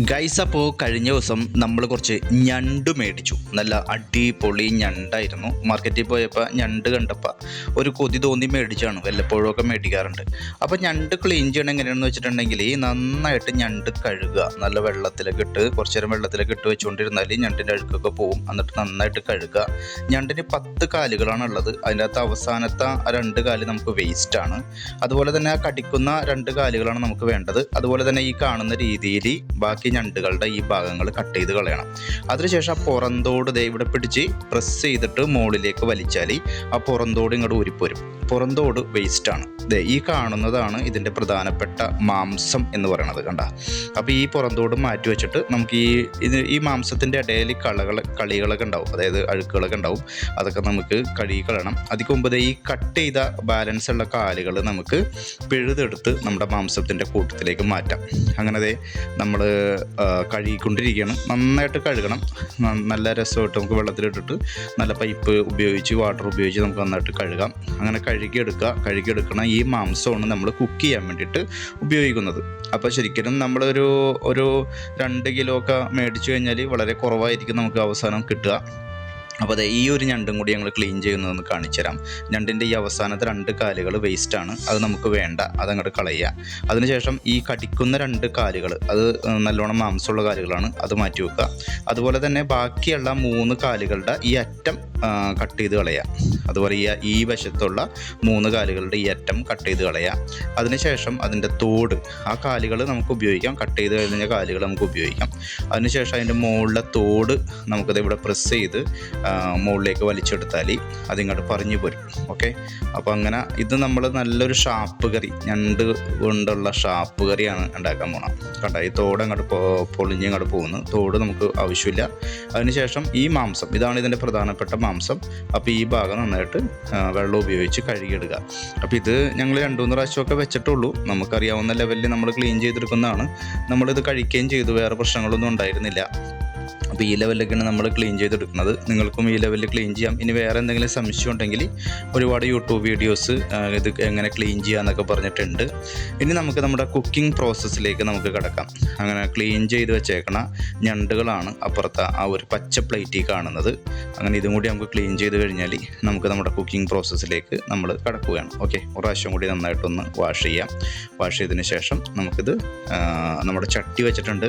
Guys അപ്പോൾ കഴിഞ്ഞ ദിവസം നമ്മൾ കുറച്ച് ഞണ്ട് മേടിച്ചു. നല്ല അടിപൊളി ഞണ്ടായിരുന്നു. മാർക്കറ്റിൽ പോയപ്പോൾ ഞണ്ട് കണ്ടപ്പോൾ ഒരു കൊതി തോന്നി മേടിച്ചാണ്. വല്ലപ്പോഴും ഒക്കെ മേടിക്കാറുണ്ട്. അപ്പോൾ ഞണ്ട് ക്ലീൻ ചെയ്യണം എങ്ങനെയാണെന്ന് വെച്ചിട്ടുണ്ടെങ്കിൽ നന്നായിട്ട് ഞണ്ട് കഴുകുക. നല്ല വെള്ളത്തിലൊക്കെ ഇട്ട് കുറച്ച് നേരം വെള്ളത്തിലൊക്കെ ഇട്ട് വെച്ചുകൊണ്ടിരുന്നാൽ ഞണ്ടിന്റെ അഴുക്കൊക്കെ പോവും. എന്നിട്ട് നന്നായിട്ട് കഴുകുക. ഞണ്ടിന് പത്ത് കാലുകളാണ് ഉള്ളത്. അതിന്റെ അകത്ത് അവസാനത്തെ ആ രണ്ട് കാൽ നമുക്ക് വേസ്റ്റാണ് അതുപോലെ തന്നെ ആ കടിക്കുന്ന രണ്ട് കാലുകളാണ് നമുക്ക് വേണ്ടത്. അതുപോലെ തന്നെ ഈ കാണുന്ന രീതിയിൽ ബാക്കി ഞണ്ടുകളുടെ ഈ ഭാഗങ്ങൾ കട്ട് ചെയ്ത് കളയണം. അതിനുശേഷം ആ പുറന്തോട് ദേ ഇവിടെ പിടിച്ച് പ്രസ് ചെയ്തിട്ട് മുകളിലേക്ക് വലിച്ചാൽ ആ പുറന്തോട് ഇങ്ങോട്ട് ഊരിപ്പോരും. പുറന്തോട് വേസ്റ്റാണ് ഈ കാണുന്നതാണ് ഇതിന്റെ പ്രധാനപ്പെട്ട മാംസം എന്ന് പറയുന്നത് കണ്ട. അപ്പോൾ ഈ പുറന്തോട് മാറ്റി വെച്ചിട്ട് നമുക്ക് ഈ ഇത് ഈ മാംസത്തിന്റെ ഇടയിൽ കളകൾ കളികളൊക്കെ ഉണ്ടാവും. അതായത് അഴുക്കുകളൊക്കെ ഉണ്ടാവും. അതൊക്കെ നമുക്ക് കഴുകി കളയണം. അതിക്ക് മുമ്പ് ഈ കട്ട് ചെയ്ത ബാലൻസ് ഉള്ള കാലുകൾ നമുക്ക് പിഴുതെടുത്ത് നമ്മുടെ മാംസത്തിന്റെ കൂട്ടത്തിലേക്ക് മാറ്റാം. അങ്ങനെ നമ്മൾ കഴുകിക്കൊണ്ടിരിക്കുകയാണ്. നന്നായിട്ട് കഴുകണം. നല്ല രസമായിട്ട് നമുക്ക് വെള്ളത്തിലിട്ടിട്ട് നല്ല പൈപ്പ് ഉപയോഗിച്ച് വാട്ടർ ഉപയോഗിച്ച് നമുക്ക് നന്നായിട്ട് കഴുകാം. അങ്ങനെ കഴുകിയെടുക്കുക. കഴുകിയെടുക്കണം ഈ മാംസമാണ് നമ്മൾ കുക്ക് ചെയ്യാൻ വേണ്ടിയിട്ട് ഉപയോഗിക്കുന്നത്. അപ്പോൾ ശരിക്കും നമ്മളൊരു ഒരു രണ്ട് കിലോ ഒക്കെ മേടിച്ചു കഴിഞ്ഞാൽ വളരെ കുറവായിരിക്കും നമുക്ക് അവസാനം കിട്ടുക. അപ്പോൾ അതെ ഈ ഒരു ഞണ്ടും കൂടി ഞങ്ങൾ ക്ലീൻ ചെയ്യുന്നതെന്ന് കാണിച്ചു തരാം. ഞണ്ടിന്റെ ഈ അവസാനത്തെ രണ്ട് കാലുകൾ വേസ്റ്റാണ് അത് നമുക്ക് വേണ്ട. അതങ്ങോട്ട് കളയുക. അതിനുശേഷം ഈ കടിക്കുന്ന രണ്ട് കാലുകൾ അത് നല്ലോണം മാംസമുള്ള കാലുകളാണ് അത് മാറ്റി വെക്കുക. അതുപോലെ തന്നെ ബാക്കിയുള്ള മൂന്ന് കാലുകളുടെ ഈ അറ്റം കട്ട് ചെയ്ത് കളയുക. അതുപോലെ ഈ ഈ വശത്തുള്ള മൂന്ന് കാലുകളുടെ ഈ അറ്റം കട്ട് ചെയ്ത് കളയാം. അതിനുശേഷം അതിന്റെ തോട് ആ കാലുകൾ നമുക്ക് ഉപയോഗിക്കാം. കട്ട് ചെയ്ത് കഴിഞ്ഞ കാലുകൾ നമുക്ക് ഉപയോഗിക്കാം. അതിനുശേഷം അതിന്റെ മുകളിലെ തോട് നമുക്കത് ഇവിടെ പ്രസ് ചെയ്ത് മുകളിലേക്ക് വലിച്ചെടുത്താൽ അതിങ്ങോട്ട് പറഞ്ഞു പോരും. ഓക്കെ അപ്പോൾ അങ്ങനെ ഇത് നമ്മൾ നല്ലൊരു ഷാപ്പ് കറി ഞണ്ട് കൊണ്ടുള്ള ഷാപ്പ് കറിയാണ് ഉണ്ടാക്കാൻ പോണം കണ്ട? ഈ തോട് അങ്ങോട്ട് പൊളിഞ്ഞ് അങ്ങോട്ട് പോകുന്നു. തോട് നമുക്ക് ആവശ്യമില്ല. അതിനുശേഷം ഈ മാംസം ഇതാണ് ഇതിന്റെ പ്രധാനപ്പെട്ട മാംസം. അപ്പോൾ ഈ ഭാഗം നന്നായിട്ട് വെള്ളം ഉപയോഗിച്ച് കഴുകിയെടുക്കുക. അപ്പോൾ ഇത് ഞങ്ങൾ രണ്ട് മൂന്ന് പ്രാവശ്യമൊക്കെ വെച്ചിട്ടുള്ളൂ. നമുക്കറിയാവുന്ന ലെവലിൽ നമ്മൾ ക്ലീൻ ചെയ്തെടുക്കുന്നതാണ്. നമ്മളിത് കഴിക്കുകയും ചെയ്തു. വേറെ പ്രശ്നങ്ങളൊന്നും ഉണ്ടായിരുന്നില്ല. അപ്പോൾ ഈ ലെവലിലൊക്കെയാണ് നമ്മൾ ക്ലീൻ ചെയ്തെടുക്കുന്നത്. നിങ്ങൾക്കും ഈ ലെവലിൽ ക്ലീൻ ചെയ്യാം. ഇനി വേറെ എന്തെങ്കിലും സംശയം ഉണ്ടെങ്കിൽ ഒരുപാട് യൂട്യൂബ് വീഡിയോസ് ഇത് എങ്ങനെ ക്ലീൻ ചെയ്യാന്നൊക്കെ പറഞ്ഞിട്ടുണ്ട്. ഇനി നമുക്ക് നമ്മുടെ കുക്കിംഗ് പ്രോസസ്സിലേക്ക് നമുക്ക് കിടക്കാം. അങ്ങനെ ക്ലീൻ ചെയ്ത് വെച്ചേക്കണ ഞണ്ടുകളാണ് അപ്പുറത്തെ ആ ഒരു പച്ച പ്ലേറ്റിൽ കാണുന്നത്. അങ്ങനെ ഇതും കൂടി നമുക്ക് ക്ലീൻ ചെയ്ത് കഴിഞ്ഞാൽ നമുക്ക് നമ്മുടെ കുക്കിംഗ് പ്രോസസ്സിലേക്ക് നമ്മൾ കിടക്കുകയാണ്. ഓക്കെ ഒരു പ്രാവശ്യം കൂടി നന്നായിട്ടൊന്ന് വാഷ് ചെയ്യാം. വാഷ് ചെയ്തതിന് ശേഷം നമുക്കിത് നമ്മുടെ ചട്ടി വെച്ചിട്ടുണ്ട്.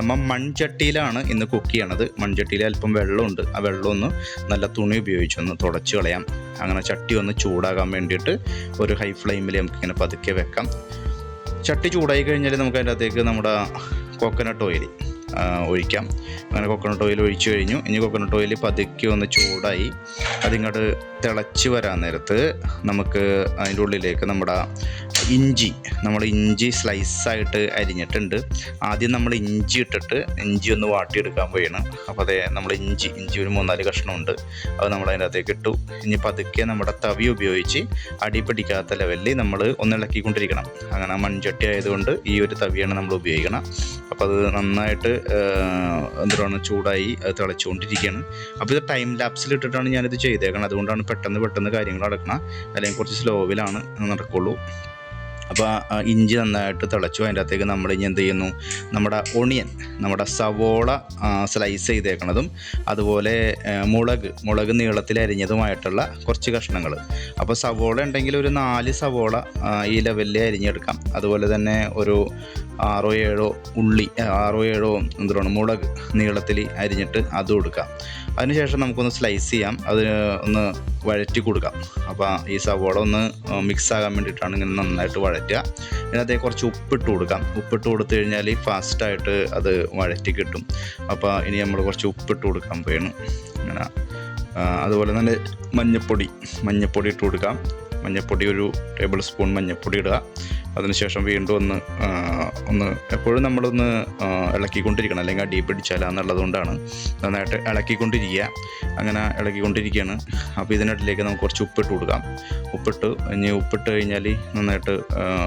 നമ്മൾ മൺചട്ടിയിലാണ് ഇന്ന് കുക്ക് ചെയ്യണത് മൺചട്ടിയിൽ അല്പം വെള്ളമുണ്ട്. ആ വെള്ളം ഒന്ന് നല്ല തുണി ഉപയോഗിച്ച് ഒന്ന് തുടച്ച് കളയാം. അങ്ങനെ ചട്ടി ഒന്ന് ചൂടാകാൻ വേണ്ടിയിട്ട് ഒരു ഹൈ ഫ്ലെയിമിൽ നമുക്കിങ്ങനെ പതുക്കെ വെക്കാം. ചട്ടി ചൂടായി കഴിഞ്ഞാൽ നമുക്ക് അതിന്റെ അകത്തേക്ക് നമ്മുടെ കോക്കനട്ട് ഓയിൽ ഒഴിക്കാം. അങ്ങനെ കൊക്കനട്ട് ഓയിൽ ഒഴിച്ചു കഴിഞ്ഞു. ഇനി കൊക്കനട്ട് ഓയിൽ പതുക്കി ഒന്ന് ചൂടായി. അതിങ്ങോട്ട് തിളച്ച് വരാൻ നേരത്ത് നമുക്ക് അതിന്റെ ഉള്ളിലേക്ക് നമ്മുടെ ഇഞ്ചി നമ്മൾ ഇഞ്ചി സ്ലൈസായിട്ട് അരിഞ്ഞിട്ടുണ്ട്. ആദ്യം നമ്മൾ ഇഞ്ചി ഇട്ടിട്ട് ഇഞ്ചി ഒന്ന് വാട്ടിയെടുക്കാൻ പോയാണ് അപ്പോൾ അതെ നമ്മൾ ഇഞ്ചി ഇഞ്ചി ഒരു മൂന്നാൽ കഷ്ണമുണ്ട്. അത് നമ്മൾ അതിന്റെ അകത്തേക്ക് ഇട്ടു. ഇനി പതുക്കെ നമ്മുടെ തവി ഉപയോഗിച്ച് അടി പിടിക്കാത്ത ലെവലിൽ നമ്മൾ ഒന്ന് ഇളക്കിക്കൊണ്ടിരിക്കണം. അങ്ങനെ മൺചട്ടി ആയതുകൊണ്ട് ഈ ഒരു തവിയാണ് നമ്മൾ ഉപയോഗിക്കണം. അപ്പോൾ അത് നന്നായിട്ട് എന്താണ് ചൂടായി അത് തിളച്ചുകൊണ്ടിരിക്കുകയാണ്. അപ്പോൾ ഇത് ടൈം ലാപ്സിൽ ഇട്ടിട്ടാണ് ഞാനിത് ചെയ്തേക്കണം അതുകൊണ്ടാണ് പെട്ടെന്ന് പെട്ടെന്ന് കാര്യങ്ങൾ നടക്കണം. അല്ലെങ്കിൽ കുറച്ച് സ്ലോവിലാണ് നടക്കുള്ളൂ. അപ്പോൾ ഇഞ്ചി നന്നായിട്ട് തിളച്ചു. അതിന്റെ അകത്തേക്ക് നമ്മൾ ഇനി എന്ത് ചെയ്യുന്നു? നമ്മുടെ ഒണിയൻ നമ്മുടെ സവോള സ്ലൈസ് ചെയ്തേക്കണതും അതുപോലെ മുളക് മുളക് നീളത്തിൽ അരിഞ്ഞതുമായിട്ടുള്ള കുറച്ച് കഷ്ണങ്ങൾ അപ്പോൾ സവോള ഉണ്ടെങ്കിൽ ഒരു നാല് സവോള ഈ ലെവലിൽ അരിഞ്ഞെടുക്കാം. അതുപോലെ തന്നെ ഒരു ആറോ ഏഴോ ഉള്ളി ആറോ ഏഴോ എന്താണ് മുളക് നീളത്തിൽ അരിഞ്ഞിട്ട് അതും എടുക്കാം. അതിനുശേഷം നമുക്കൊന്ന് സ്ലൈസ് ചെയ്യാം. അതിന് ഒന്ന് വഴറ്റി കൊടുക്കാം. അപ്പോൾ ഈ സവോള ഒന്ന് മിക്സ് ആകാൻ വേണ്ടിയിട്ടാണ് ഇങ്ങനെ നന്നായിട്ട് വഴറ്റുക. അതിനകത്തേക്ക് കുറച്ച് ഉപ്പിട്ട് കൊടുക്കാം. ഉപ്പിട്ട് കൊടുത്തു കഴിഞ്ഞാൽ ഫാസ്റ്റായിട്ട് അത് വഴറ്റി കിട്ടും. അപ്പോൾ ഇനി നമ്മൾ കുറച്ച് ഉപ്പിട്ട് കൊടുക്കാൻ പോയാണ് അങ്ങനെ അതുപോലെ തന്നെ മഞ്ഞൾപ്പൊടി മഞ്ഞൾപ്പൊടി ഇട്ട് കൊടുക്കാം. മഞ്ഞൾപ്പൊടി ഒരു ടേബിൾ സ്പൂൺ മഞ്ഞൾപ്പൊടി ഇടുക. അതിനുശേഷം വീണ്ടും ഒന്ന് ഒന്ന് എപ്പോഴും നമ്മളൊന്ന് ആ, ഇളക്കിക്കൊണ്ടിരിക്കണം. അല്ലെങ്കിൽ അടി പിടിച്ചാലാന്നുള്ളത് കൊണ്ടാണ് നന്നായിട്ട് ഇളക്കിക്കൊണ്ടിരിക്കുക. അങ്ങനെ ഇളക്കിക്കൊണ്ടിരിക്കുകയാണ്. അപ്പോൾ ഇതിനിടയിലേക്ക് നമുക്ക് കുറച്ച് ഉപ്പിട്ട് കൊടുക്കാം. ഉപ്പിട്ട് ഇനി ഉപ്പിട്ട് കഴിഞ്ഞാൽ നന്നായിട്ട്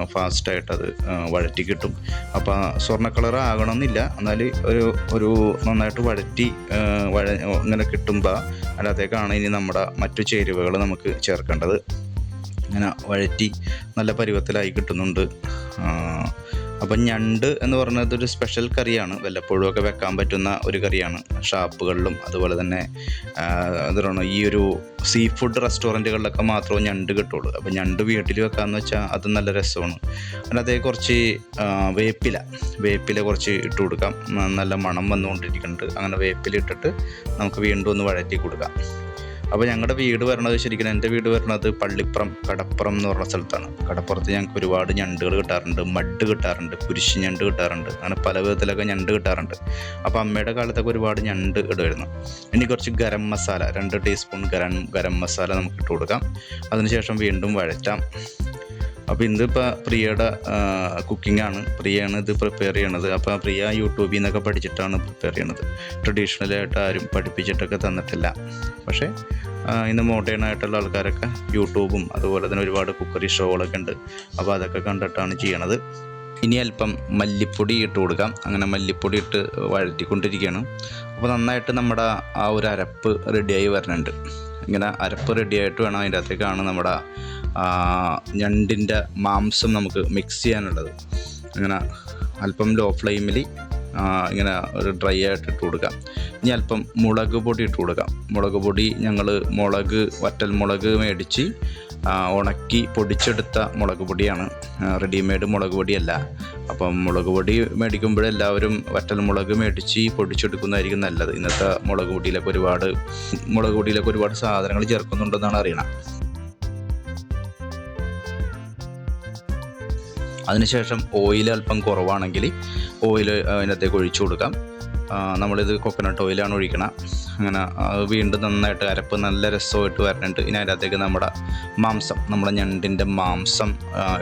ഫാസ്റ്റായിട്ട് അത് ആ, വഴറ്റി കിട്ടും. അപ്പോൾ സ്വർണ കളർ ആകണമെന്നില്ല. എന്നാൽ ഒരു ഒരു നന്നായിട്ട് വഴറ്റി ആ, വഴ ഇങ്ങനെ കിട്ടുമ്പോൾ അതിനകത്തേക്കാണ് ഇനി നമ്മുടെ മറ്റു ചേരുവകൾ നമുക്ക് ചേർക്കേണ്ടത്. ഇങ്ങനെ വഴറ്റി നല്ല പരുവത്തിലായി കിട്ടുന്നുണ്ട്. ആ, അപ്പം ഞണ്ട് എന്ന് പറയുന്നത് ഒരു സ്പെഷ്യൽ കറിയാണ്. വല്ലപ്പോഴും ഒക്കെ വെക്കാൻ പറ്റുന്ന ഒരു കറിയാണ്. ഷാപ്പുകളിലും അതുപോലെ തന്നെ എന്താണ് ഈ ഒരു സീ ഫുഡ് റെസ്റ്റോറന്റുകളിലൊക്കെ മാത്രമേ ഞണ്ട് കിട്ടുള്ളൂ. അപ്പോൾ ഞണ്ട് വീട്ടിൽ വെക്കാമെന്ന് വെച്ചാൽ അത് നല്ല രസമാണ്. അല്ലാതെ കുറച്ച് വേപ്പില. വേപ്പില കുറച്ച് ഇട്ട് കൊടുക്കാം. നല്ല മണം വന്നുകൊണ്ടിരിക്കുന്നുണ്ട്. അങ്ങനെ വേപ്പില ഇട്ടിട്ട് നമുക്ക് വീണ്ടും ഒന്ന് വഴറ്റി കൊടുക്കാം. അപ്പോൾ ഞങ്ങളുടെ വീട് വരണത് ശരിക്കും എന്റെ വീട് വരണത് പള്ളിപ്പുറം കടപ്പുറം എന്ന് പറഞ്ഞ സ്ഥലത്താണ്. കടപ്പുറത്ത് ഞങ്ങൾക്ക് ഒരുപാട് ഞണ്ടുകൾ കിട്ടാറുണ്ട് മഡ് കിട്ടാറുണ്ട് കുരിശ് ഞണ്ട് കിട്ടാറുണ്ട് അങ്ങനെ പല വിധത്തിലൊക്കെ ഞണ്ട് കിട്ടാറുണ്ട്. അപ്പോൾ അമ്മയുടെ കാലത്തൊക്കെ ഒരുപാട് ഞണ്ട് ഇടുമായിരുന്നു ഇനി കുറച്ച് ഗരം മസാല രണ്ട് ടീസ്പൂൺ ഗരം ഗരം മസാല നമുക്ക് ഇട്ട് കൊടുക്കാം. അതിനുശേഷം വീണ്ടും വഴറ്റാം. അപ്പോൾ ഇതിപ്പോൾ പ്രിയയുടെ കുക്കിംഗ് ആണ്. പ്രിയയാണ് ഇത് പ്രിപ്പയർ ചെയ്യണത്. അപ്പോൾ പ്രിയ യൂട്യൂബിൽ നിന്നൊക്കെ പഠിച്ചിട്ടാണ് പ്രിപ്പയർ ചെയ്യണത്. ട്രഡീഷണലായിട്ട് ആരും പഠിപ്പിച്ചിട്ടൊക്കെ തന്നിട്ടില്ല. പക്ഷേ ഇന്ന് മോഡേൺ ആയിട്ടുള്ള ആൾക്കാരൊക്കെ യൂട്യൂബും അതുപോലെ തന്നെ ഒരുപാട് കുക്കറി ഷോകളൊക്കെ ഉണ്ട്. അപ്പോൾ അതൊക്കെ കണ്ടിട്ടാണ് ചെയ്യണത്. ഇനി അല്പം മല്ലിപ്പൊടി ഇട്ട് കൊടുക്കാം. അങ്ങനെ മല്ലിപ്പൊടി ഇട്ട് വഴറ്റിക്കൊണ്ടിരിക്കുകയാണ്. അപ്പോൾ നന്നായിട്ട് നമ്മുടെ ആ ഒരു അരപ്പ് റെഡിയായി വരുന്നുണ്ട് ഇങ്ങനെ അരപ്പ് റെഡിയായിട്ട് വേണം അതിന്റെ അകത്തേക്കാണ് നമ്മുടെ ഞണ്ടിന്റെ മാംസം നമുക്ക് മിക്സ് ചെയ്യാനുള്ളത്. അങ്ങനെ അല്പം ലോ ഫ്ലെയിമിൽ ഇങ്ങനെ ഒരു ഡ്രൈ ആയിട്ട് ഇട്ട് കൊടുക്കാം. ഇനി അല്പം മുളക് പൊടി ഇട്ട് കൊടുക്കാം. മുളക് പൊടി ഞങ്ങൾ മുളക് വറ്റൽ മുളക് മേടിച്ച് ഉണക്കി പൊടിച്ചെടുത്ത മുളക് പൊടിയാണ്. റെഡിമെയ്ഡ് മുളക് പൊടിയല്ല. അപ്പം മുളക് പൊടി മേടിക്കുമ്പോൾ എല്ലാവരും വറ്റൽ മുളക് മേടിച്ച് പൊടിച്ചെടുക്കുന്നതായിരിക്കും നല്ലത്. ഇന്നത്തെ മുളക് പൊടിയിലൊക്കെ ഒരുപാട് മുളക് പൊടിയിലൊക്കെ ഒരുപാട് സാധനങ്ങൾ ചേർക്കുന്നുണ്ടെന്നാണ് അറിയണം അതിനുശേഷം ഓയിൽ അല്പം കുറവാണെങ്കിൽ ഓയിൽ അതിനകത്തേക്ക് ഒഴിച്ചു കൊടുക്കാം. നമ്മളിത് കൊക്കനട്ട് ഓയിലാണ് ഒഴിക്കണം. അങ്ങനെ വീണ്ടും നന്നായിട്ട് അരപ്പ് നല്ല രസമായിട്ട് വരുന്നുണ്ട് ഇനി അതിനകത്തേക്ക് നമ്മുടെ മാംസം നമ്മുടെ ഞണ്ടിന്റെ മാംസം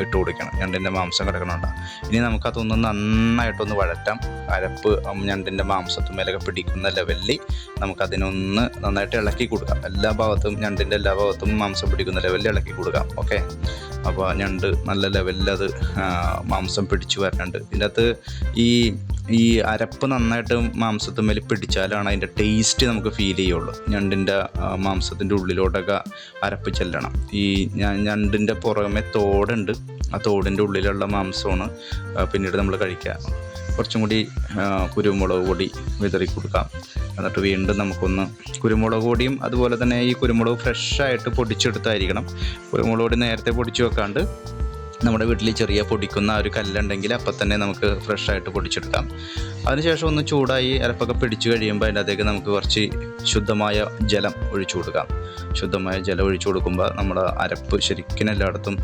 ഇട്ട് കൊടുക്കണം. ഞണ്ടിന്റെ മാംസം കിടക്കണുണ്ട്. ഇനി നമുക്കതൊന്ന് നന്നായിട്ടൊന്ന് വഴറ്റാം. അരപ്പ് ഞണ്ടിന്റെ മാംസത്തുമേലൊക്കെ പിടിക്കുന്ന ലെവലിൽ നമുക്കതിനൊന്ന് നന്നായിട്ട് ഇളക്കി കൊടുക്കാം. എല്ലാ ഭാഗത്തും ഞണ്ടിന്റെ എല്ലാ ഭാഗത്തും മാംസം പിടിക്കുന്ന ലെവലിൽ ഇളക്കി കൊടുക്കാം. ഓക്കെ അപ്പോൾ ഞണ്ട് നല്ല ലെവലിൽ അത് മാംസം പിടിച്ചു വരണുണ്ട്. ഇതിന്റെ അകത്ത് ഈ ഈ അരപ്പ് നന്നായിട്ട് മാംസത്തിന്മേൽ പിടിച്ചാലാണ് അതിന്റെ ടേസ്റ്റ് നമുക്ക് ഫീൽ ചെയ്യുള്ളൂ. ഞണ്ടിന്റെ മാംസത്തിന്റെ ഉള്ളിലോട്ടൊക്കെ അരപ്പ് ചെല്ലണം. ഈ ഞണ്ടിന്റെ പുറമെ തോടുണ്ട്. ആ തോടിന്റെ ഉള്ളിലുള്ള മാംസമാണ് പിന്നീട് നമ്മൾ കഴിക്കുക. കുറച്ചും കൂടി കുരുമുളക് പൊടി വിതറി കൊടുക്കാം. എന്നിട്ട് വീണ്ടും നമുക്കൊന്ന് കുരുമുളക് പൊടിയും അതുപോലെ തന്നെ ഈ കുരുമുളക് ഫ്രഷായിട്ട് പൊടിച്ചെടുത്തായിരിക്കണം. കുരുമുളക് പൊടി നേരത്തെ പൊടിച്ചു വെക്കാണ്ട് നമ്മുടെ വീട്ടിൽ ചെറിയ പൊടിക്കുന്ന ഒരു കല്ലുണ്ടെങ്കിൽ അപ്പം തന്നെ നമുക്ക് ഫ്രഷായിട്ട് പൊടിച്ചെടുക്കാം. അതിനുശേഷം ഒന്ന് ചൂടായി അരപ്പൊക്കെ പിടിച്ചു കഴിയുമ്പോൾ അതിന്റെ അകത്തേക്ക് നമുക്ക് കുറച്ച് ശുദ്ധമായ ജലം ഒഴിച്ചു കൊടുക്കാം. ശുദ്ധമായ ജലം ഒഴിച്ചു കൊടുക്കുമ്പോൾ നമ്മുടെ അരപ്പ് ശരിക്കും എല്ലായിടത്തും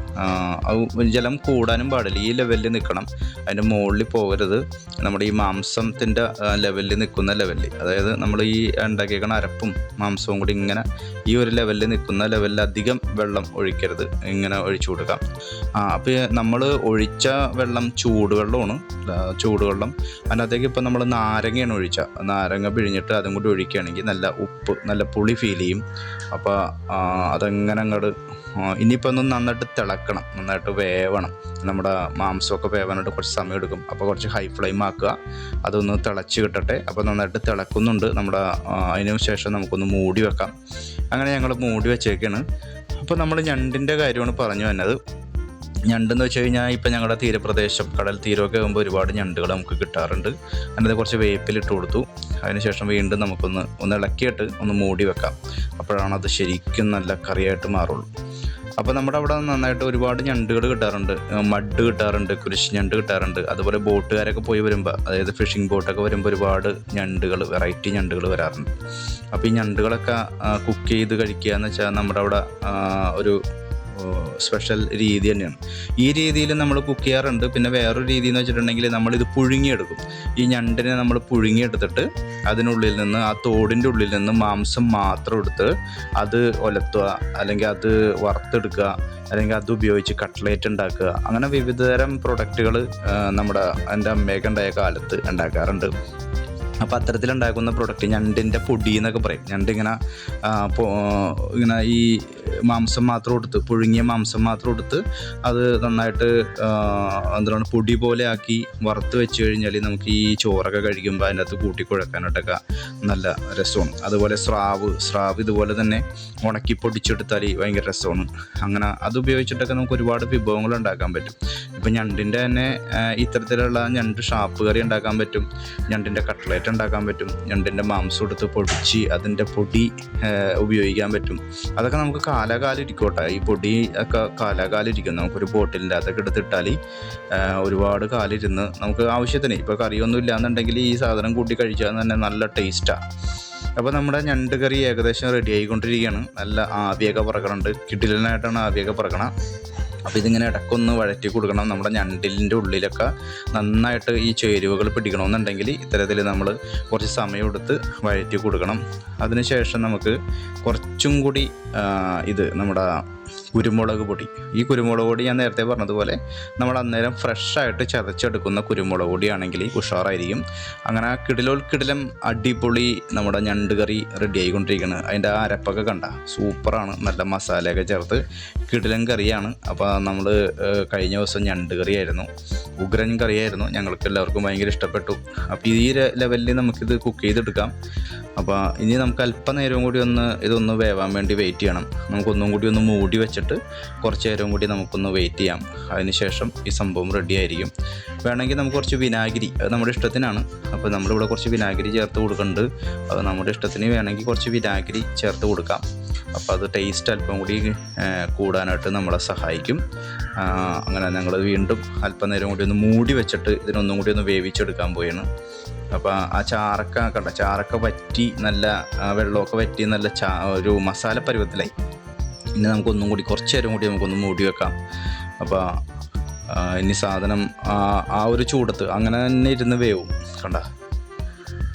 ജലം കൂടാനും പാടില്ല. ഈ ലെവലിൽ നിൽക്കണം. അതിന്റെ മുകളിൽ പോകരുത്. നമ്മുടെ ഈ മാംസത്തിന്റെ ലെവലിൽ നിൽക്കുന്ന ലെവലിൽ അതായത് നമ്മൾ ഈ ഉണ്ടാക്കിയേക്കണ അരപ്പും മാംസവും കൂടി ഇങ്ങനെ ഈ ഒരു ലെവലിൽ നിൽക്കുന്ന ലെവലിൽ അധികം വെള്ളം ഒഴിക്കരുത്. ഇങ്ങനെ ഒഴിച്ചു കൊടുക്കാം. അപ്പോൾ നമ്മൾ ഒഴിച്ച വെള്ളം ചൂടുവെള്ളമാണ്. ചൂടുവെള്ളം അതിനകത്തേക്ക് ഇപ്പോൾ നമ്മൾ നാരങ്ങയാണ് ഒഴിച്ച. നാരങ്ങ പിഴിഞ്ഞിട്ട് അതും കൂടി ഒഴിക്കുകയാണെങ്കിൽ നല്ല ഉപ്പ് നല്ല പുളി ഫീൽ ചെയ്യും. അപ്പോൾ അതങ്ങനെ അങ്ങോട്ട് ഇനിയിപ്പോൾ ഒന്ന് നന്നായിട്ട് തിളക്കണം. നന്നായിട്ട് വേവണം. നമ്മുടെ മാംസമൊക്കെ വേവാനായിട്ട് കുറച്ച് സമയം എടുക്കും. അപ്പോൾ കുറച്ച് ഹൈ ഫ്ലെയിം ആക്കുക. അതൊന്ന് തിളച്ച് കിട്ടട്ടെ. അപ്പോൾ നന്നായിട്ട് തിളക്കുന്നുണ്ട്. നമ്മുടെ അതിന് ശേഷം നമുക്കൊന്ന് മൂടി വെക്കാം. അങ്ങനെ ഞങ്ങൾ മൂടി വെച്ചേക്കാണ്. അപ്പോൾ നമ്മൾ ഞണ്ടിന്റെ കാര്യമാണ് പറഞ്ഞു വന്നത്. ഞണ്ടെന്ന് വെച്ച് കഴിഞ്ഞാൽ ഇപ്പം ഞങ്ങളുടെ തീരപ്രദേശം കടൽ തീരമൊക്കെ ആകുമ്പോൾ ഒരുപാട് ഞണ്ടുകൾ നമുക്ക് കിട്ടാറുണ്ട്. അതിനകത്ത് കുറച്ച് വേപ്പിലിട്ട് കൊടുത്തു. അതിനുശേഷം വീണ്ടും നമുക്കൊന്ന് ഒന്ന് ഇളക്കിയിട്ട് ഒന്ന് മൂടി വെക്കാം. അപ്പോഴാണ് അത് ശരിക്കും നല്ല കറിയായിട്ട് മാറുള്ളൂ. അപ്പോൾ നമ്മുടെ അവിടെ നന്നായിട്ട് ഒരുപാട് ഞണ്ടുകൾ കിട്ടാറുണ്ട്. മഡ് കിട്ടാറുണ്ട് കുരിശ് ഞണ്ട് കിട്ടാറുണ്ട്. അതുപോലെ ബോട്ടുകാരൊക്കെ പോയി വരുമ്പോൾ അതായത് ഫിഷിംഗ് ബോട്ടൊക്കെ വരുമ്പോൾ ഒരുപാട് ഞണ്ടുകൾ വെറൈറ്റി ഞണ്ടുകൾ വരാറുണ്ട്. അപ്പോൾ ഈ ഞണ്ടുകളൊക്കെ കുക്ക് ചെയ്ത് കഴിക്കുക എന്ന് വെച്ചാൽ നമ്മുടെ അവിടെ ഒരു സ്പെഷ്യൽ രീതി തന്നെയാണ്. ഈ രീതിയിൽ നമ്മൾ കുക്ക് ചെയ്യാറുണ്ട്. പിന്നെ വേറൊരു രീതി എന്ന് വെച്ചിട്ടുണ്ടെങ്കിൽ നമ്മളിത് പുഴുങ്ങിയെടുക്കും. ഈ ഞണ്ടിനെ നമ്മൾ പുഴുങ്ങിയെടുത്തിട്ട് അതിനുള്ളിൽ നിന്ന് ആ തോടിന്റെ ഉള്ളിൽ നിന്ന് മാംസം മാത്രം എടുത്ത് അത് ഒലത്തുക അല്ലെങ്കിൽ അത് വറുത്തെടുക്കുക അല്ലെങ്കിൽ അത് ഉപയോഗിച്ച് കട്ട്ലേറ്റ് ഉണ്ടാക്കുക. അങ്ങനെ വിവിധതരം പ്രൊഡക്റ്റുകൾ നമ്മുടെ എന്റെ അമ്മയൊക്കെ ഉണ്ടായ കാലത്ത് ഉണ്ടാക്കാറുണ്ട്. അപ്പോൾ അത്തരത്തിലുണ്ടാക്കുന്ന പ്രൊഡക്റ്റ് ഞണ്ടിന്റെ പൊടി എന്നൊക്കെ പറയും. ഞണ്ടിങ്ങനെ ഇങ്ങനെ ഈ മാംസം മാത്രം എടുത്ത് പുഴുങ്ങിയ മാംസം മാത്രം എടുത്ത് അത് നന്നായിട്ട് എന്താണ് പൊടി പോലെ ആക്കി വറുത്ത് വെച്ച് കഴിഞ്ഞാൽ നമുക്ക് ഈ ചോറൊക്കെ കഴിക്കുമ്പോൾ അതിന്റെ അകത്ത് കൂട്ടി കുഴക്കാനായിട്ടൊക്കെ നല്ല രസമാണ്. അതുപോലെ സ്രാവ് സ്രാവ് ഇതുപോലെ തന്നെ ഉണക്കി പൊടിച്ചെടുത്താൽ ഭയങ്കര രസമാണ്. അങ്ങനെ അത് ഉപയോഗിച്ചിട്ടൊക്കെ നമുക്ക് ഒരുപാട് വിഭവങ്ങൾ ഉണ്ടാക്കാൻ പറ്റും. ഇപ്പം ഞണ്ടിന്റെ തന്നെ ഇത്തരത്തിലുള്ള ഞണ്ട് ഷാപ്പ് കറി ഉണ്ടാക്കാൻ പറ്റും ഞണ്ടിന്റെ കട്ട്ലേറ്റ് ഉണ്ടാക്കാൻ പറ്റും ഞണ്ടിന്റെ മാംസം എടുത്ത് പൊടിച്ച് അതിന്റെ പൊടി ഉപയോഗിക്കാൻ പറ്റും. അതൊക്കെ നമുക്ക് കാലാകാലം ഇരിക്കോട്ടെ ഈ പൊടി ഒക്കെ കാലാകാലം ഇരിക്കും നമുക്കൊരു ബോട്ടിലിന്റെ അതൊക്കെ എടുത്തിട്ടാൽ ഒരുപാട് കാലിരുന്ന് നമുക്ക് ആവശ്യത്തിന്. ഇപ്പോൾ കറിയൊന്നും ഇല്ലാന്നുണ്ടെങ്കിൽ ഈ സാധനം കൂട്ടി കഴിച്ചാൽ തന്നെ നല്ല ടേസ്റ്റാണ് അപ്പോൾ നമ്മുടെ ഞണ്ട് കറി ഏകദേശം റെഡി ആയിക്കൊണ്ടിരിക്കുകയാണ്. നല്ല ആവിയൊക്കെ പറക്കണുണ്ട്. കിട്ടിലിനായിട്ടാണ് ആവിയൊക്കെ പറക്കണം. അപ്പോൾ ഇതിങ്ങനെ ഇടക്കൊന്ന് വഴറ്റി കൊടുക്കണം. നമ്മുടെ ഞണ്ടിലിന്റെ ഉള്ളിലൊക്കെ നന്നായിട്ട് ഈ ചേരുവകൾ പിടിക്കണമെന്നുണ്ടെങ്കിൽ ഇത്തരത്തിൽ നമ്മൾ കുറച്ച് സമയം എടുത്ത് വഴറ്റി കൊടുക്കണം. അതിനുശേഷം നമുക്ക് കുറച്ചും കൂടി ഇത് നമ്മുടെ കുരുമുളക് പൊടി. ഈ കുരുമുളക് പൊടി ഞാൻ നേരത്തെ പറഞ്ഞതുപോലെ നമ്മൾ അന്നേരം ഫ്രഷായിട്ട് ചതച്ചെടുക്കുന്ന കുരുമുളക് പൊടിയാണെങ്കിൽ ഉഷാറായിരിക്കും. അങ്ങനെ കിടിലോൽ കിടിലം അടിപൊളി നമ്മുടെ ഞണ്ട് കറി റെഡി ആയിക്കൊണ്ടിരിക്കുന്നത് അതിന്റെ ആ അരപ്പൊക്കെ കണ്ട സൂപ്പറാണ്. നല്ല മസാലയൊക്കെ ചേർത്ത് കിടിലൻ കറിയാണ്. അപ്പോൾ നമ്മൾ കഴിഞ്ഞ ദിവസം ഞണ്ട് കറിയായിരുന്നു ഉഗ്രൻ കറിയായിരുന്നു ഞങ്ങൾക്ക് എല്ലാവർക്കും ഭയങ്കര ഇഷ്ടപ്പെട്ടു. അപ്പോൾ ഈ ലെവലിൽ നമുക്കിത് കുക്ക് ചെയ്തെടുക്കാം. അപ്പോൾ ഇനി നമുക്ക് അല്പനേരവും കൂടി ഒന്ന് ഇതൊന്ന് വേവാൻ വേണ്ടി വെയിറ്റ് ചെയ്യണം. നമുക്കൊന്നും കൂടി ഒന്ന് മൂടി വെച്ചിട്ട് കുറച്ച് നേരം കൂടി നമുക്കൊന്ന് വെയിറ്റ് ചെയ്യാം. അതിനുശേഷം ഈ സംഭവം റെഡി ആയിരിക്കും. വേണമെങ്കിൽ നമുക്ക് കുറച്ച് വിനാഗിരി അത് നമ്മുടെ ഇഷ്ടത്തിനാണ്. അപ്പോൾ നമ്മളിവിടെ കുറച്ച് വിനാഗിരി ചേർത്ത് കൊടുക്കുന്നുണ്ട്. അത് നമ്മുടെ ഇഷ്ടത്തിന് വേണമെങ്കിൽ കുറച്ച് വിനാഗിരി ചേർത്ത് കൊടുക്കാം. അപ്പോൾ അത് ടേസ്റ്റ് അല്പം കൂടി കൂടാനായിട്ട് നമ്മളെ സഹായിക്കും. അങ്ങനെ ഞങ്ങൾ വീണ്ടും അല്പനേരം കൂടി ഒന്ന് മൂടി വെച്ചിട്ട് ഇതിനൊന്നും കൂടി ഒന്ന് വേവിച്ചെടുക്കാൻ പോയാണ് അപ്പോൾ ആ ചാറക്ക കണ്ട? ചാറക്ക വറ്റി നല്ല വെള്ളമൊക്കെ വറ്റി നല്ല ചാ ഒരു മസാല പരുവത്തിലായി. ഇനി നമുക്കൊന്നും കൂടി കുറച്ച് നേരം കൂടി നമുക്കൊന്ന് മൂടി വെക്കാം. അപ്പോൾ ഇനി സാധനം ആ, ഒരു ചൂടത്ത് അങ്ങനെ തന്നെ ഇരുന്ന് വേവും. കണ്ട?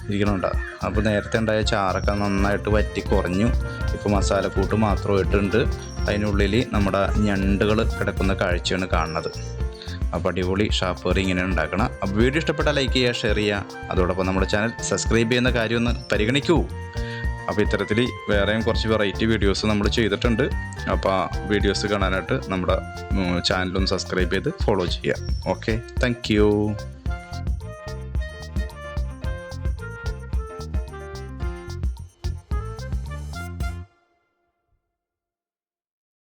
ഇരിക്കണുണ്ട? അപ്പോൾ നേരത്തെ ഉണ്ടായ ചാറൊക്കെ നന്നായിട്ട് വറ്റി കുറഞ്ഞു. ഇപ്പോൾ മസാലക്കൂട്ട് മാത്രമായിട്ടുണ്ട് അതിനുള്ളിൽ നമ്മുടെ ഞണ്ടുകൾ കിടക്കുന്ന കാഴ്ചയാണ് കാണുന്നത്. അപ്പോൾ അടിപൊളി ഷാപ്പ് കറി ഇങ്ങനെ ഉണ്ടാക്കണം. അപ്പോൾ വീഡിയോ ഇഷ്ടപ്പെട്ടാൽ ലൈക്ക് ചെയ്യുക ഷെയർ ചെയ്യുക. അതോടൊപ്പം നമ്മുടെ ചാനൽ സബ്സ്ക്രൈബ് ചെയ്യുന്ന കാര്യം ഒന്ന് പരിഗണിക്കൂ. അപ്പോൾ ഇത്തരത്തിൽ വേറെയും കുറച്ച് വെറൈറ്റി വീഡിയോസ് നമ്മൾ ചെയ്തിട്ടുണ്ട്. അപ്പോൾ ആ വീഡിയോസ് കാണാനായിട്ട് നമ്മുടെ ചാനലൊന്ന് സബ്സ്ക്രൈബ് ചെയ്ത് ഫോളോ ചെയ്യുക. Okay thank